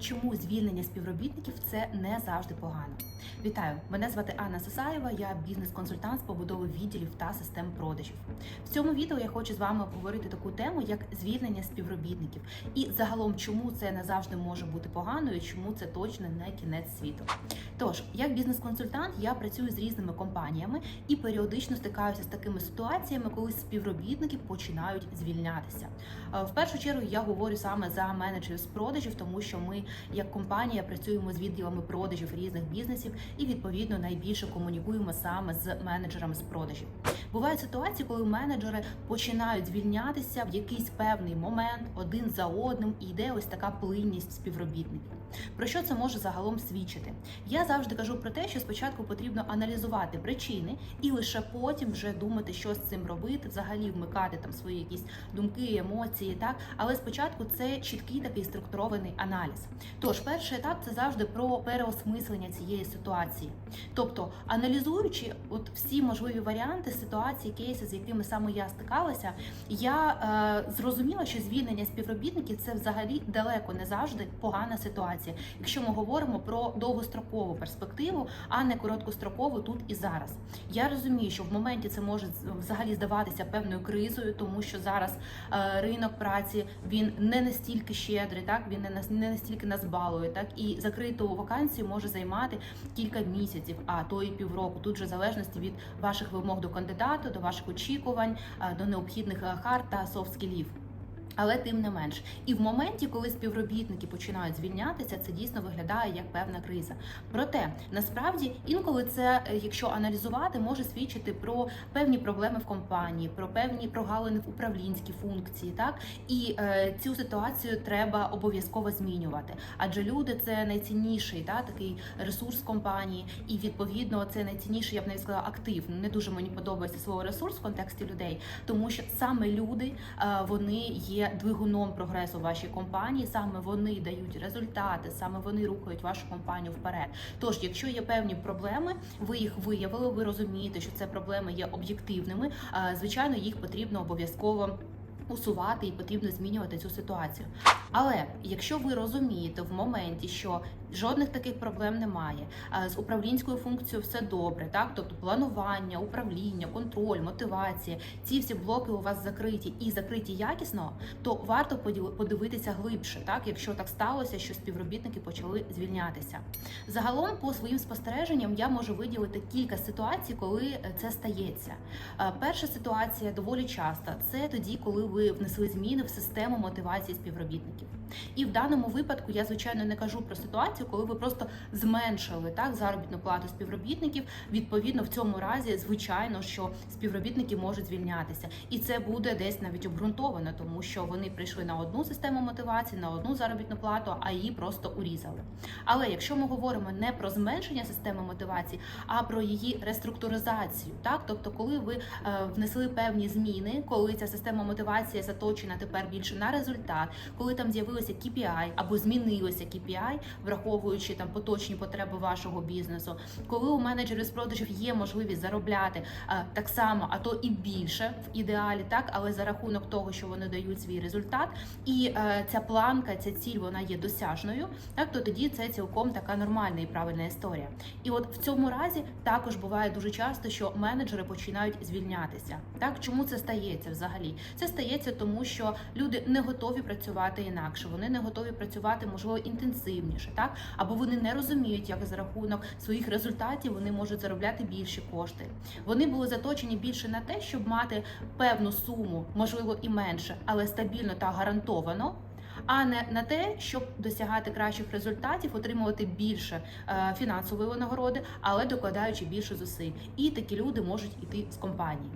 чому звільнення співробітників це не завжди погано. Вітаю! Мене звати Анна Сосаєва, я бізнес-консультант з побудови відділів та систем продажів. В цьому відео я хочу з вами обговорити таку тему, як звільнення співробітників, і загалом, чому це не завжди може бути погано, і чому це точно не кінець світу. Тож, як бізнес-консультант, я працюю з різними компаніями і періодично стикаюся з такими ситуаціями, коли співробітники починають звільнятися. Е, В першу чергу я говорю саме за менеджерів з продажів, тому що ми, як компанія, працюємо з відділами продажів різних бізнесів і відповідно найбільше комунікуємо саме з менеджерами з продажів. Бувають ситуації, коли менеджери починають звільнятися в якийсь певний момент один за одним, і йде ось така плинність співробітників. Про що це може загалом свідчити? Я завжди кажу про те, що спочатку потрібно аналізувати причини і лише потім вже думати, що з цим робити, взагалі вмикати там свої якісь думки, емоції, так але спочатку це чіткий такий структурований аналіз. Тож, перший етап це завжди про переосмислення цієї ситуації, тобто аналізуючи от всі можливі варіанти ситуації, кейси, з якими саме я стикалася, я е, зрозуміла, що звільнення співробітників це взагалі далеко не завжди погана ситуація, якщо ми говоримо про довгострокову перспективу, а не короткострокову тут і зараз. Я розумію, що в моменті це може взагалі здаватися певною кризою, тому що зараз е, ринок праці він не настільки щедрий, так він не настільки нас балує, так і закриту вакансію може займати кілька місяців, а то і півроку. Тут же в залежності від ваших вимог до кандидата, до ваших очікувань, до необхідних хард та софт-скілів. Але тим не менш, і в моменті, коли співробітники починають звільнятися, це дійсно виглядає як певна криза. Проте насправді інколи це, е, якщо аналізувати, може свідчити про певні проблеми в компанії, про певні прогалини в управлінській функції, так і е, цю ситуацію треба обов'язково змінювати. Адже люди це найцінніший та такий ресурс компанії, і відповідно це найцінніший, я б навіть сказала, актив. Не дуже мені подобається слово ресурс в контексті людей, тому що саме люди е, вони є двигуном прогресу вашій компанії, саме вони дають результати, саме вони рухають вашу компанію вперед. Тож, якщо є певні проблеми, ви їх виявили, ви розумієте, що це проблеми є об'єктивними. е, Звичайно, їх потрібно обов'язково. Усувати і потрібно змінювати цю ситуацію. Але якщо ви розумієте в моменті, що жодних таких проблем немає, з управлінською функцією все добре, так тобто планування, управління, контроль, мотивація, ці всі блоки у вас закриті і закриті якісно, то варто подивитися глибше, так якщо так сталося, що співробітники почали звільнятися. Загалом, по своїм спостереженням, я можу виділити кілька ситуацій, коли е, це стається. Е, Перша ситуація доволі часто це тоді, коли ви внесли зміни в систему мотивації співробітників. І в даному випадку я звичайно не кажу про ситуацію, коли ви просто зменшили так заробітну плату співробітників. Відповідно, в цьому разі, звичайно, що співробітники можуть звільнятися, і це буде десь навіть обґрунтовано, тому що вони прийшли на одну систему мотивації, на одну заробітну плату, а її просто урізали. Але якщо ми говоримо не про зменшення системи мотивації, а про її реструктуризацію, так тобто, коли ви е, внесли певні зміни, коли ця система мотивації заточена тепер більше на результат, коли там з'явилося KPI або змінилося KPI, враховуючи там поточні потреби вашого бізнесу, коли у менеджерів з продажів є можливість заробляти е, так само, а то і більше в ідеалі, так але за рахунок того, що вони дають свій результат, і е, ця планка, ця ціль, вона є досяжною, так то тоді це цілком така нормальна і правильна історія. І от в цьому разі також буває дуже часто, що менеджери починають звільнятися. Так чому це стається взагалі? Це стається тому, що люди не готові працювати інакше, вони не готові працювати можливо інтенсивніше, так або вони не розуміють, як за рахунок своїх результатів вони можуть заробляти більші кошти. Вони були заточені більше на те, щоб мати певну суму, можливо і менше, але стабільно та гарантовано. А не на те, щоб досягати кращих результатів, отримувати більше е, фінансової винагороди, але докладаючи більше зусиль. І такі люди можуть іти з компанії.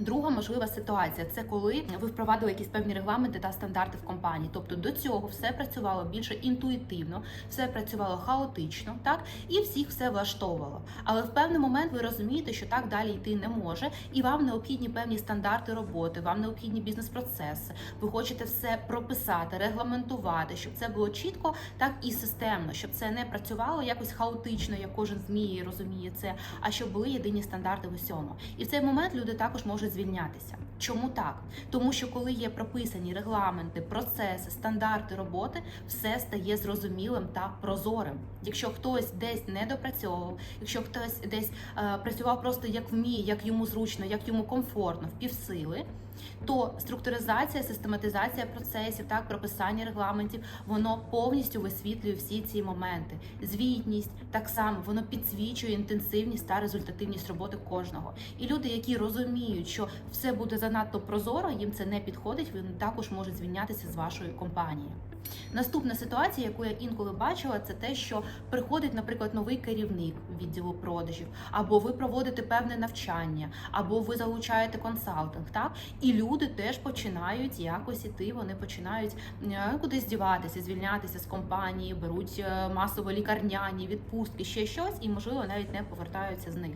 Друга можлива ситуація це коли ви впровадили якісь певні регламенти та стандарти в компанії. Тобто до цього все працювало більше інтуїтивно, все працювало хаотично, так і всіх все влаштовувало. Але в певний момент ви розумієте, що так далі йти не може, і вам необхідні певні стандарти роботи, вам необхідні бізнес-процеси. Ви хочете все прописати, регламентувати, щоб це було чітко, так і системно, щоб це не працювало якось хаотично, як кожен зміє розуміє це, а щоб були єдині стандарти в усьому. І в цей момент люди також можуть звільнятися. Чому так? Тому що коли є прописані регламенти, процеси, стандарти роботи, все стає зрозумілим та прозорим. Якщо хтось десь не допрацьовував, якщо хтось десь е, працював просто як вміє, як йому зручно, як йому комфортно, в півсили, то структуризація, систематизація процесів, так прописання регламентів, воно повністю висвітлює всі ці моменти. Звітність так само воно підсвічує інтенсивність та результативність роботи кожного. І люди, які розуміють, що все буде занадто прозоро, їм це не підходить. Вони також можуть звільнятися з вашої компанії. Наступна ситуація, яку я інколи бачила, це те, що приходить, наприклад, новий керівник відділу продажів, або ви проводите певне навчання, або ви залучаєте консалтинг. Так і люди теж починають якось іти. Вони починають е, кудись діватися, звільнятися з компанії, беруть е, масово лікарняні відпустки, ще щось, і можливо навіть не повертаються з них.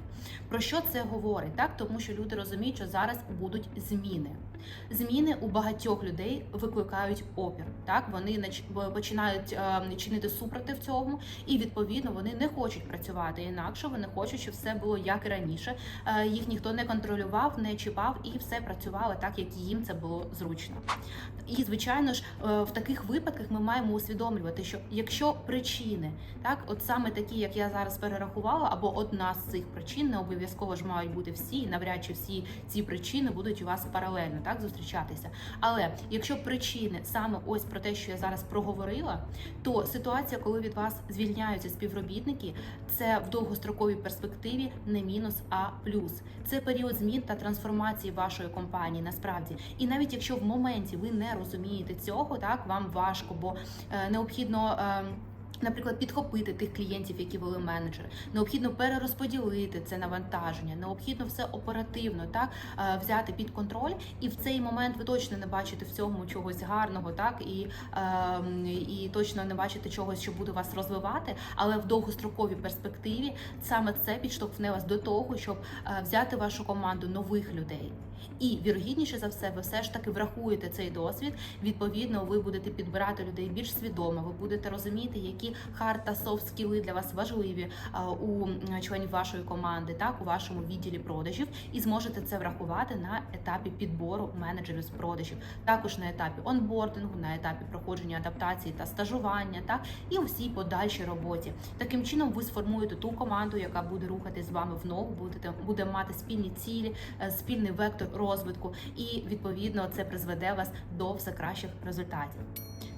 Про що це говорить? Так, тому що люди розуміють, що зараз будуть зміни. Зміни у багатьох людей викликають опір. Так вони починають е, чинити супротив цьому, і відповідно вони не хочуть працювати інакше. Вони хочуть, щоб все було як і раніше. Е, їх ніхто не контролював, не чіпав, і все працювало так, як їм це було зручно. І звичайно ж, е, в таких випадках ми маємо усвідомлювати, що якщо причини, так, от саме такі, як я зараз перерахувала, або одна з цих причин, не обов'язково ж мають бути всі, і навряд чи всі ці причини будуть у вас паралельно так зустрічатися. Але якщо причини саме ось про те, що я зараз проговорила, то ситуація, коли від вас звільняються співробітники, це в довгостроковій перспективі не мінус, а плюс. Це період змін та трансформації вашої компанії насправді. І навіть якщо в моменті ви не розумієте цього, так вам важко, бо е, необхідно. Е, Наприклад, підхопити тих клієнтів, які були менеджери, необхідно перерозподілити це навантаження, необхідно все оперативно так е, взяти під контроль, і в цей момент ви точно не бачите в цьому чогось гарного, так і, е, і точно не бачите чогось, що буде вас розвивати. Але в довгостроковій перспективі саме це підштовхне вас до того, щоб е, взяти вашу команду нових людей. І вірогідніше за все, ви все ж таки врахуєте цей досвід. Відповідно, ви будете підбирати людей більш свідомо. Ви будете розуміти, які хард та софт скіли для вас важливі у членів вашої команди, так у вашому відділі продажів, і зможете це врахувати на етапі підбору менеджерів з продажів, також на етапі онбордингу, на етапі проходження адаптації та стажування, так і у всій подальшій роботі. Таким чином, ви сформуєте ту команду, яка буде рухатись з вами в ногу, будете буде мати спільні цілі, е, спільний вектор розвитку, і відповідно це призведе вас до все кращих результатів.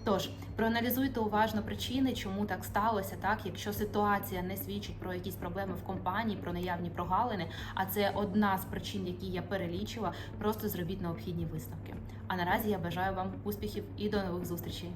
Тож проаналізуйте уважно причини, чому так сталося, так якщо ситуація не свідчить про якісь проблеми в компанії, про наявні прогалини, а це одна з причин, які я перелічила, просто зробіть необхідні висновки. А наразі я бажаю вам успіхів і до нових зустрічей.